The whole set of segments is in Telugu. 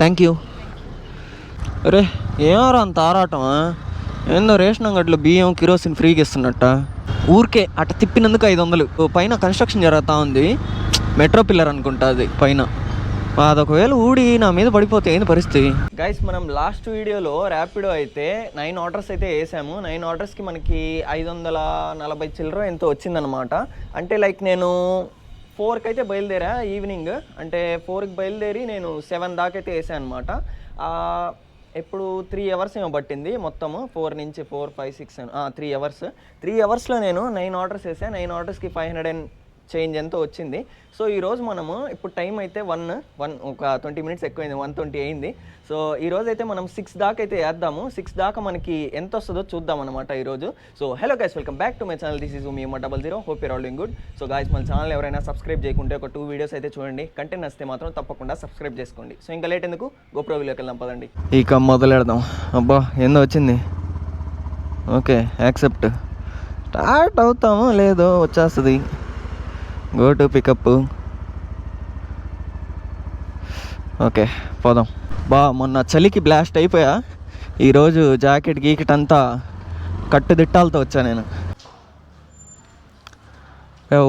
థ్యాంక్ యూ అరే ఏమారా అంత ఆరాటమా ఏందో రేషన్ అంగట్లో బియ్యం కిరోసిన్ ఫ్రీగా ఇస్తున్నట్ట. ఊరికే అట్ట తిప్పినందుకు ఐదు వందలు పైన కన్స్ట్రక్షన్ జరుగుతూ ఉంది. మెట్రో పిల్లర్ అనుకుంటా అది పైన. అదొకవేళ ఊడి నా మీద పడిపోతే ఏంది పరిస్థితి? గైస్ మనం లాస్ట్ వీడియోలో ర్యాపిడో అయితే నైన్ ఆర్డర్స్ అయితే వేసాము. నైన్ ఆర్డర్స్కి మనకి ఐదు వందల నలభై చిల్లర ఎంతో వచ్చిందనమాట అంటే లైక్ నేను ఫోర్కి అయితే బయలుదేరా ఈవినింగ్. అంటే ఫోర్కి బయలుదేరి నేను సెవెన్ దాకా అయితే వేసాను అనమాట ఎప్పుడు త్రీ అవర్స్ ఏమో పట్టింది మొత్తము. ఫోర్ నుంచి four five six three hours. Three అవర్స్లో నేను నైన్ ఆర్డర్స్ వేసాను నైన్ ఆర్డర్స్కి ఫైవ్ హండ్రెడ్ అండ్ చేంజ్ ఎంతో వచ్చింది. సో ఈరోజు మనము ఇప్పుడు టైం అయితే వన్ వన్ ఒక ట్వంటీ మినిట్స్ ఎక్కువైంది వన్ ట్వంటీ అయింది. సో ఈ అయితే మనం సిక్స్ దాకా అయితే వేద్దాము. సిక్స్ దాకా మనకి ఎంత వస్తుందో చూద్దాం అనమాట ఈరోజు so hello guys welcome back to my channel this is me double zero hope you're all doing good so guys మన ఛానల్ ఎవరైనా సబ్స్క్రైబ్ చేయకుంటే ఒక టూ వీడియోస్ అయితే చూడండి. కంటెంట్ నచ్చితే మాత్రం తప్పకుండా సబ్స్క్రైబ్ చేసుకోండి. సో ఇంకా లేట్ ఎందుకు? గోప్రో వీడియోకి వెళ్దాం పదండి. ఇక మొదలెడదాం. అబ్బా ఏందో వచ్చింది. ఓకే యాక్సెప్ట్ స్టార్ట్ అవుతామో లేదో వచ్చేస్తుంది. గో టు పికప్ ఓకే పోదాం. బా మొన్న చలికి బ్లాస్ట్ అయిపోయా? ఈరోజు జాకెట్ గీకెట్ అంతా కట్టుదిట్టాలతో వచ్చా నేను.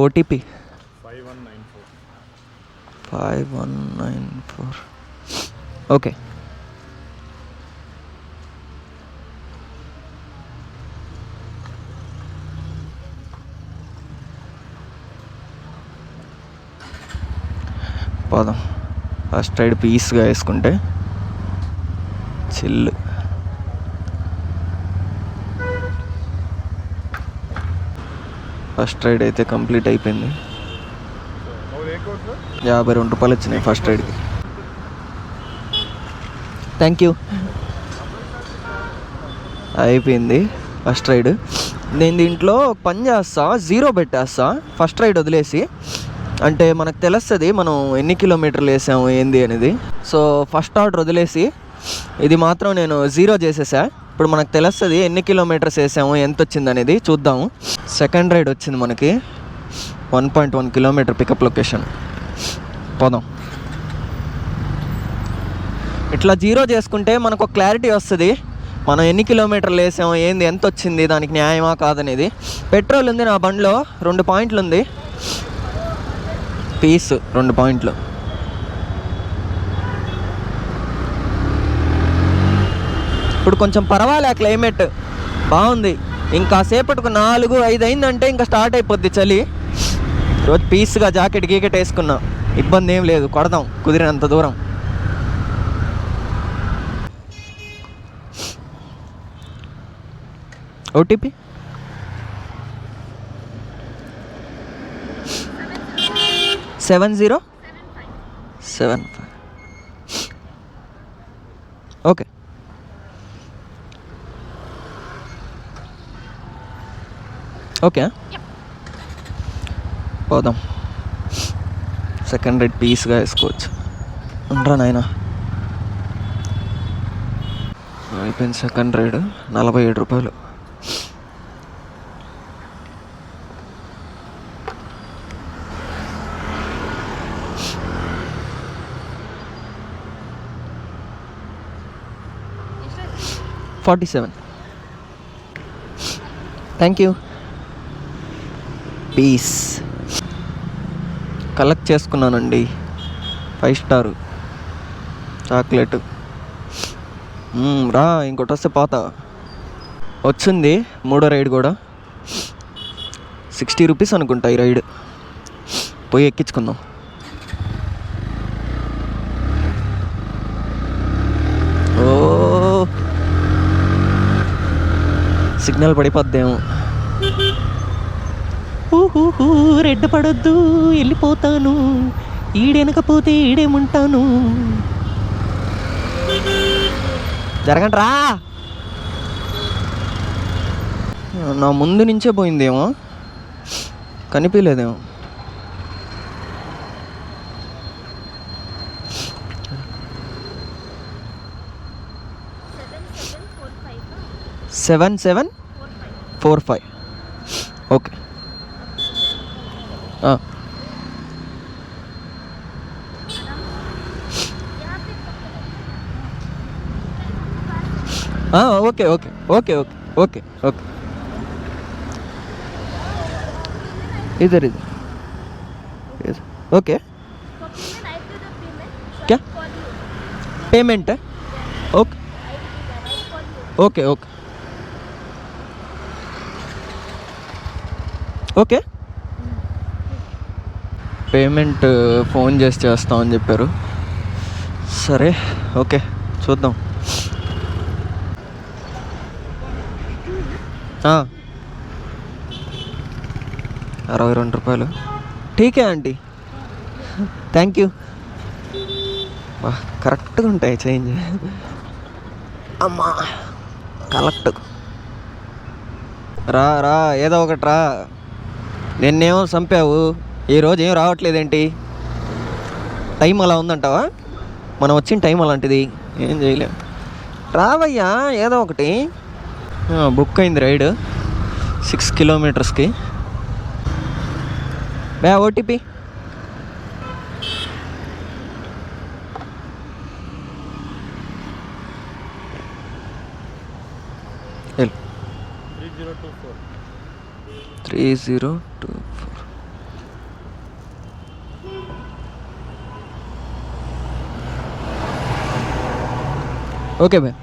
OTP five one nine four. Okay పోదాం ఫస్ట్ రైడ్ పీస్గా వేసుకుంటే చిల్లు. ఫస్ట్ రైడ్ అయితే కంప్లీట్ అయిపోయింది. యాభై రెండు రూపాయలు వచ్చినాయి ఫస్ట్ రైడ్కి. Thank you. అయిపోయింది ఫస్ట్ రైడ్. నేను దీంట్లో ఒక పని చేస్తా జీరో పెట్టేస్తా. ఫస్ట్ రైడ్ వదిలేసి అంటే మనకు తెలుస్తుంది మనం ఎన్ని కిలోమీటర్లు వేసాము ఏంది అనేది. సో ఫస్ట్ ఆర్డర్ వదిలేసి ఇది మాత్రం నేను జీరో చేసేసా. ఇప్పుడు మనకు తెలుస్తుంది ఎన్ని కిలోమీటర్స్ వేసాము ఎంత వచ్చింది అనేది చూద్దాము. సెకండ్ రైడ్ వచ్చింది మనకి. One point one kilometre pickup location. పోదాం. ఇట్లా జీరో చేసుకుంటే మనకు ఒక క్లారిటీ వస్తుంది. మనం ఎన్ని కిలోమీటర్లు వేసాము ఏంది ఎంత వచ్చింది దానికి న్యాయమా కాదనేది. పెట్రోల్ ఉంది నా బండిలో రెండు పాయింట్లు ఉంది. పీస్ రెండు పాయింట్లు. ఇప్పుడు కొంచెం పర్వాలే క్లైమేట్. బాగుంది. ఇంకా సేపటికి నాలుగు ఐదు అయిందంటే ఇంకా స్టార్ట్ అయిపోద్ది చలి. రోజు పీస్గా జాకెట్ గీకెట్ వేసుకున్నా. ఇబ్బంది ఏం లేదు కొడదాం కుదిరినంత దూరం. OTP seven zero? Seven five. Okay. Okay. పోదాం. సెకండ్ రైడ్ పీస్గా వేసుకోవచ్చు. ఉండరా నాయన. అయిపోయింది సెకండ్ రైడ్ నలభై ఏడు రూపాయలు. Forty seven thank you piece collect చేసుకున్నానండి ఫైవ్ స్టార్ చాక్లెట్ రా ఇంకోటి వస్తే పోతా. వచ్చింది మూడో రైడ్ కూడా. సిక్స్టీ రూపీస్ అనుకుంటా ఈ రైడ్ పోయి ఎక్కించుకుందాం ఓ సిగ్నల్ పడిపోద్దేమో. ఊహూహూ రెడ్ పడొద్దు వెళ్ళిపోతాను. ఈడెనకపోతే ఈడేముంటాను. జరగండి రా నా ముందు నుంచే పోయిందేమో. కనిపించలేదేమో Seven seven four five okay ah. Ah, okay okay okay okay okay okay इधर इधर इधर ओके क्या पेमेंट है okay okay okay okay. Payment phone చేసి చేస్తామని చెప్పారు. సరే ఓకే చూద్దాం. అరవై రెండు రూపాయలు. ఠీకే ఆంటీ. Thank you. బా కరెక్ట్గా ఉంటాయి చేంజ్. అమ్మా కలెక్ట్ రా రా ఏదో ఒకటి రా. నిన్నేమో చంపావు ఈరోజు ఏం రావట్లేదేంటి? టైం అలా ఉందంటావా? మనం వచ్చిన టైం అలాంటిది. ఏం చేయలేం. రావయ్యా ఏదో ఒకటి. బుక్ అయింది రైడ్ సిక్స్ కిలోమీటర్స్కి బే ఓటీపీ ఏ zero two four okay bye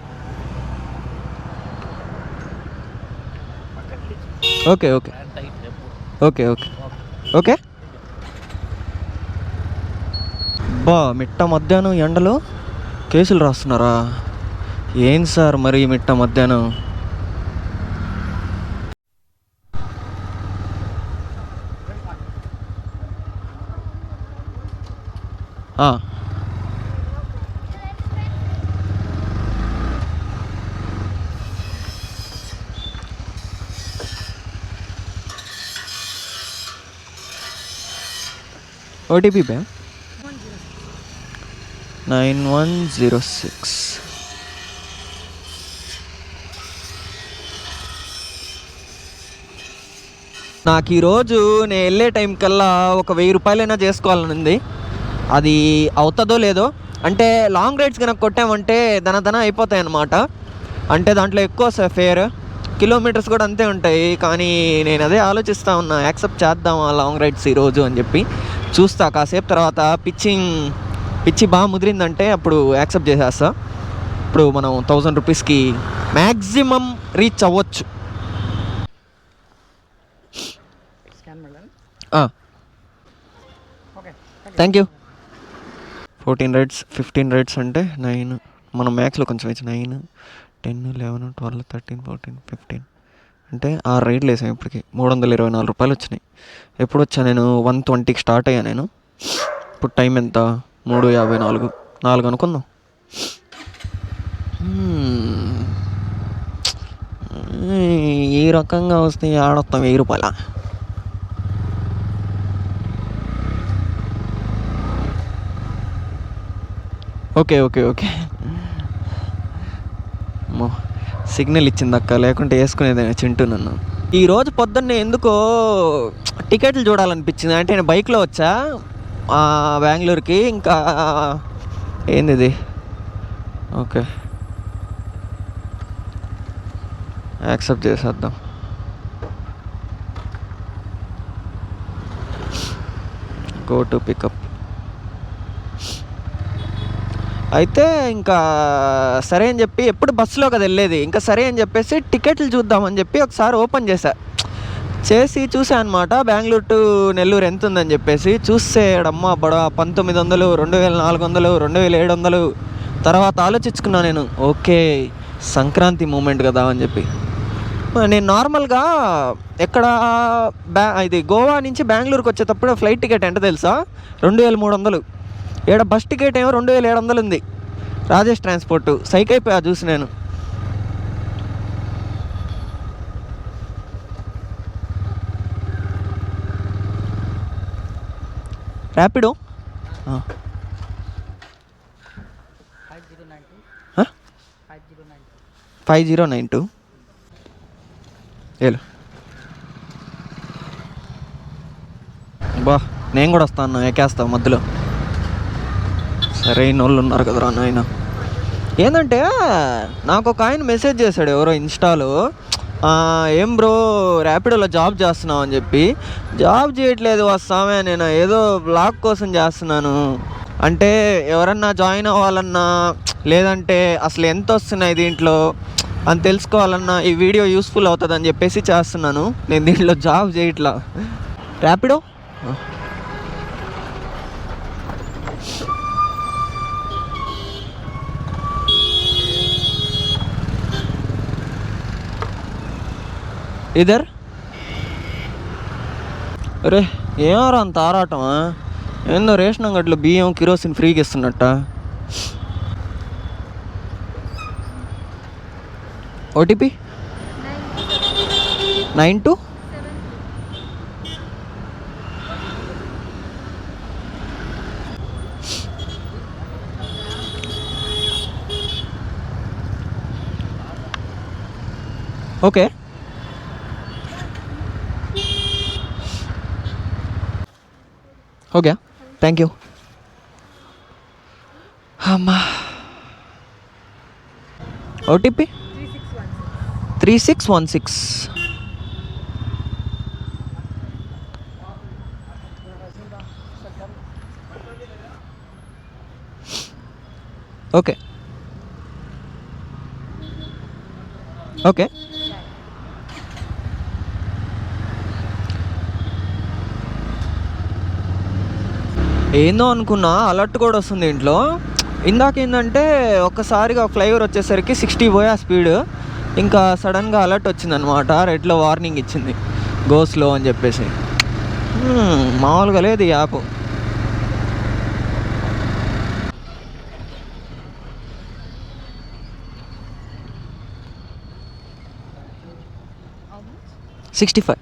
okay okay okay okay okay బా మిట్ట మధ్యాహ్నం ఎండలో కేసులు రాస్తున్నారా? ఏం సార్ మరి మిట్ట మధ్యాహ్నం? OTP bank nine one zero six నాకు ఈరోజు నేను వెళ్ళే టైం కల్లా ఒక వెయ్యి రూపాయలైనా చేసుకోవాలని ఉంది అది అవుతుందో లేదో అంటే లాంగ్ రైడ్స్ కనుక కొట్టామంటే దన దన అయిపోతాయి అన్నమాట అంటే దాంట్లో ఎక్కువ ఫేర్ కిలోమీటర్స్ కూడా అంతే ఉంటాయి. కానీ నేను అదే ఆలోచిస్తా ఉన్నా యాక్సెప్ట్ చేద్దాం ఆ లాంగ్ రైడ్స్ ఈరోజు అని చెప్పి. చూస్తా కాసేపు తర్వాత పిచ్చింగ్ పిచ్చి బాగా ముదిరిందంటే అప్పుడు యాక్సెప్ట్ చేసేస్తా. ఇప్పుడు మనం థౌజండ్ రూపీస్కి మ్యాక్సిమం రీచ్ అవ్వచ్చు. Thank you fourteen rides fifteen rides అంటే నైన్. మనం మ్యాథ్స్లో కొంచెం వచ్చి nine ten eleven twelve thirteen fourteen fifteen. అంటే ఆరు రైడ్లు వేసాం ఇప్పటికి. మూడు వందల ఇరవై నాలుగు రూపాయలు వచ్చినాయి. ఎప్పుడు వచ్చా నేను? వన్ ట్వంటీకి స్టార్ట్ అయ్యా నేను. ఇప్పుడు టైం ఎంత? మూడు యాభై నాలుగు. నాలుగు అనుకుందాం. ఈ రకంగా వస్తే ఆడొస్తాం వెయ్యి రూపాయల? Okay okay okay. అమ్మో సిగ్నల్ ఇచ్చింది అక్క లేకుంటే వేసుకునేది చింటూ నన్ను. ఈరోజు పొద్దున్నే ఎందుకో టికెట్లు చూడాలనిపించింది. అంటే నేను బైక్లో వచ్చా ఆ, బెంగళూరుకి ఇంకా ఏంది ఇది ఓకే. యాక్సెప్ట్ చేసేద్దాం. Go to pickup. అయితే ఇంకా సరే అని చెప్పి ఎప్పుడు బస్సులో కదా వెళ్ళేది. ఇంకా సరే అని చెప్పేసి టికెట్లు చూద్దామని చెప్పి ఒకసారి ఓపెన్ చేశా. చేసి చూసా అనమాట బెంగళూరు టు నెల్లూరు ఎంత ఉందని చెప్పేసి చూస్తే అమ్మ బడ పంతొమ్మిది వందలు రెండు వేల నాలుగు వందలు రెండు వేల ఏడు వందలు. తర్వాత ఆలోచించుకున్నా నేను ఓకే సంక్రాంతి మూమెంట్ కదా అని చెప్పి. నేను నార్మల్గా ఎక్కడ బ్యా ఇది గోవా నుంచి బెంగళూరుకి వచ్చేటప్పుడు ఫ్లైట్ టికెట్ ఎంత తెలుసా? రెండు వేల మూడు వందలు. ఇక్కడ బస్ టికెట్ ఏమో రెండు వేల ఏడు వందలు ఉంది. రాజేష్ ట్రాన్స్పోర్ట్. సైక్ అయిపోయా చూసి నేను. Rapido five zero nine two. ఏలు. బా నేను కూడా వస్తాను ఎక్కేస్తావు మధ్యలో. సరైన వాళ్ళు ఉన్నారు కదరా నాయన. ఏంటంటే నాకు ఒక ఆయన మెసేజ్ చేశాడు ఎవరో ఇన్స్టాలో. ఏం బ్రో ర్యాపిడోలో జాబ్ చేస్తున్నావు అని చెప్పి. జాబ్ చేయట్లేదు వస్తామే నేను ఏదో బ్లాగ్ కోసం చేస్తున్నాను. అంటే ఎవరన్నా జాయిన్ అవ్వాలన్నా లేదంటే అసలు ఎంత వస్తున్నాయి దీంట్లో? అని తెలుసుకోవాలన్నా ఈ వీడియో యూస్ఫుల్ అవుతుందని చెప్పేసి చేస్తున్నాను. నేను దీంట్లో జాబ్ చేయట్లా. ర్యాపిడో? ఇదర్ రే ఏమారా అంత ఆరాటమా ఏందో రేషన్ అంగట్లో బియ్యం కిరోసిన్ ఫ్రీగా ఇస్తున్నట్ట OTP nine two okay okay thank you అమ్మా OTP three six one six okay okay ఏందో అనుకున్నా అలర్ట్ కూడా వస్తుంది ఇంట్లో. ఇందాక ఏంటంటే ఒక్కసారిగా ఫ్లైఓవర్ వచ్చేసరికి సిక్స్టీ పోయా స్పీడ్ ఇంకా సడన్గా అలర్ట్ వచ్చిందనమాట. రెడ్లో వార్నింగ్ ఇచ్చింది. గో స్లో అని చెప్పేసి. మామూలుగా లేదు ఈ app sixty five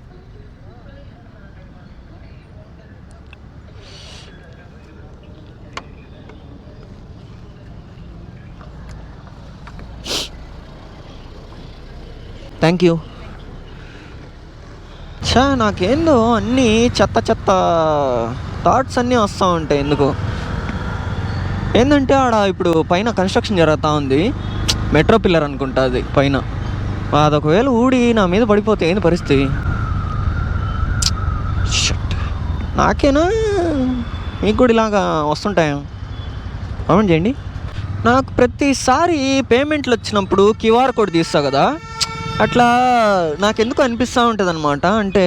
thank you చా నాకేందో అన్నీ చెత్త చెత్త థాట్స్ అన్నీ వస్తూ ఉంటాయి ఎందుకు? ఏంటంటే ఆడ ఇప్పుడు పైన కన్స్ట్రక్షన్ జరుగుతూ ఉంది. మెట్రో పిల్లర్ అనుకుంటా అది పైన. అది ఒకవేళ ఊడి నా మీద పడిపోతే ఏంది పరిస్థితి? నాకేనా? మీకు కూడా ఇలాగా వస్తుంటాయా? అవును చేయండి. నాకు ప్రతిసారి పేమెంట్లు వచ్చినప్పుడు క్యూఆర్ కోడ్ తీస్తా కదా. అట్లా నాకెందుకు అనిపిస్తూ ఉంటుంది అనమాట అంటే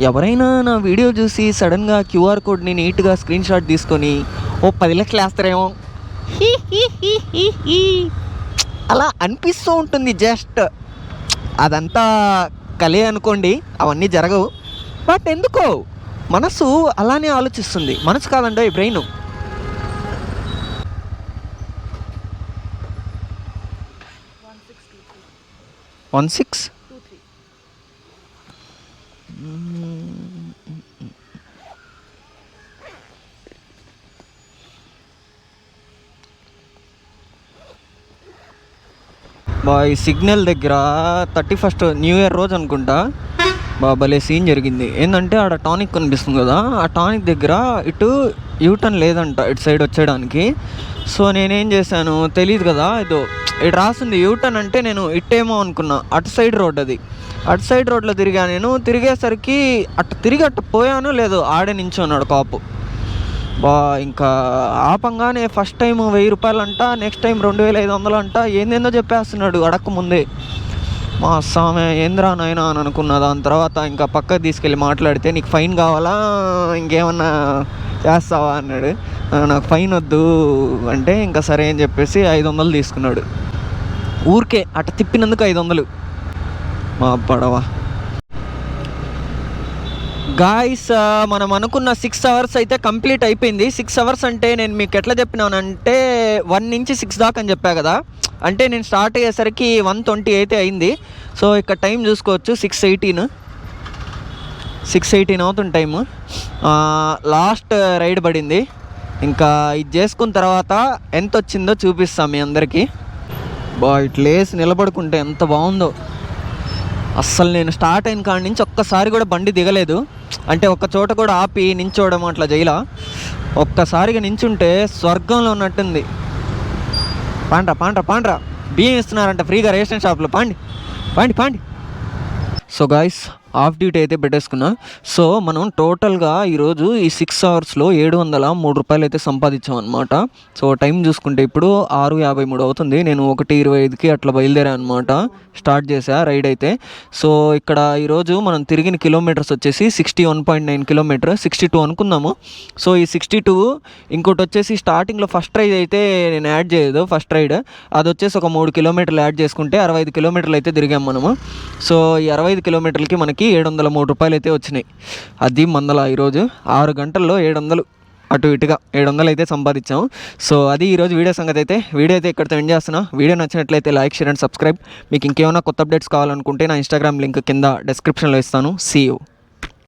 ఎవరైనా నా వీడియో చూసి సడన్గా క్యూఆర్ కోడ్ని నీట్గా స్క్రీన్ షాట్ తీసుకొని ఓ పది లక్షలు వేస్తారేమో. హీ. అలా అనిపిస్తూ ఉంటుంది జస్ట్. అదంతా కలే అనుకోండి అవన్నీ జరగవు. బట్ ఎందుకో మనసు అలానే ఆలోచిస్తుంది. మనసు కాదండి బ్రెయిన్. One six? బా సిగ్నల్ దగ్గర థర్టీ ఫస్ట్ న్యూ ఇయర్ రోజు అనుకుంటా. బా భలే సీన్ జరిగింది. ఏంటంటే ఆడ టానిక్ కనిపిస్తుంది కదా ఆ టానిక్ దగ్గర ఇటు యూటర్న్ లేదంట ఇటు సైడ్ వచ్చేయడానికి. సో నేనేం చేశాను తెలియదు కదా ఇదో. ఇటు రాసింది యూటర్న్ అంటే నేను ఇట్టేమో అనుకున్నా. అటు సైడ్ రోడ్ అది. అటు సైడ్ రోడ్లో తిరిగా నేను తిరిగేసరికి అటు తిరిగి అటు పోయాను లేదు ఆడే నించున్నాడు కాపు. బా ఇంకా ఆపంగానే ఫస్ట్ టైం వెయ్యి రూపాయలు అంట నెక్స్ట్ టైం రెండు వేల ఐదు వందలు అంట ఏందేందో చెప్పేస్తున్నాడు అడక్క ముందే. మా స్వామి ఏంద్రా నాయన అని అనుకున్న. దాని తర్వాత ఇంకా పక్కకు తీసుకెళ్ళి మాట్లాడితే నీకు ఫైన్ కావాలా? ఇంకేమన్నా చేస్తావా అన్నాడు. నాకు ఫైన్ వద్దు అంటే ఇంకా సరే అని చెప్పేసి ఐదు వందలు తీసుకున్నాడు. ఊరికే అట తిప్పినందుకు ఐదు వందలు. మా పడవ. గాయస్ మనం అనుకున్న సిక్స్ అవర్స్ అయితే కంప్లీట్ అయిపోయింది. సిక్స్ అవర్స్ అంటే నేను మీకు ఎట్లా చెప్పినానంటే వన్ నుంచి సిక్స్ దాకా అని చెప్పా కదా. అంటే నేను స్టార్ట్ అయ్యేసరికి వన్ ట్వంటీ అయితే అయింది. సో ఇక్కడ టైం చూసుకోవచ్చు సిక్స్ ఎయిటీన్ సిక్స్ ఎయిటీన్ అవుతుంది టైము. లాస్ట్ రైడ్ పడింది. ఇంకా ఇది చేసుకున్న తర్వాత ఎంత వచ్చిందో చూపిస్తాం మీ అందరికీ. బా ఇట్లేసి నిలబడుకుంటే ఎంత బాగుందో. అస్సలు నేను స్టార్ట్ అయిన కాడి నుంచి ఒక్కసారి కూడా బండి దిగలేదు. అంటే ఒక్క చోట కూడా ఆపి నించోవడం అట్లా జైలా. ఒక్కసారిగా నించుంటే స్వర్గంలో ఉన్నట్టుంది. పాండ్రా పాండ్రా పాండ్రా. బియ్యం ఇస్తున్నారంట ఫ్రీగా రేషన్ షాప్లో. పాండి పాండి పాండి. సో గాయస్ ఆఫ్ డ్యూటీ అయితే పెట్టేసుకున్నా. సో మనం టోటల్గా ఈరోజు ఈ సిక్స్ అవర్స్లో ఏడు వందల మూడు రూపాయలు అయితే సంపాదించాం అనమాట సో టైం చూసుకుంటే ఇప్పుడు ఆరు యాభై మూడు అవుతుంది. నేను ఒకటి ఇరవై ఐదుకి అట్లా బయలుదేరా అనమాట స్టార్ట్ చేశా రైడ్ అయితే. సో ఇక్కడ ఈరోజు మనం తిరిగిన కిలోమీటర్స్ వచ్చేసి sixty one point nine kilometre sixty two అనుకుందాము. సో ఈ సిక్స్టీ టూ ఇంకోటి వచ్చేసి స్టార్టింగ్లో ఫస్ట్ రైడ్ అయితే నేను యాడ్ చేయదు ఫస్ట్ రైడ్. అది వచ్చేసి ఒక మూడు కిలోమీటర్లు యాడ్ చేసుకుంటే అరవై ఐదు కిలోమీటర్లు అయితే తిరిగాం మనము. సో ఈ అరవై ఐదు కిలోమీటర్లకి మనకి ఏడు వందల మూడు రూపాయలు అయితే వచ్చినాయి. అది మందల ఈరోజు ఆరు గంటల్లో ఏడు వందలు అటు ఇటుగా ఏడు వందలు అయితే సంపాదించాం సో అది ఈరోజు వీడియో సంగతి అయితే. వీడియో అయితే ఇక్కడితో ఎండ్ చేస్తున్నా. వీడియో నచ్చినట్లయితే లైక్ షేర్ అండ్ సబ్స్క్రైబ్. మీకు ఇంకేమైనా కొత్త అప్డేట్స్ కావాలనుకుంటే నా ఇన్స్టాగ్రామ్ లింక్ కింద డిస్క్రిప్షన్లో ఇస్తాను. See you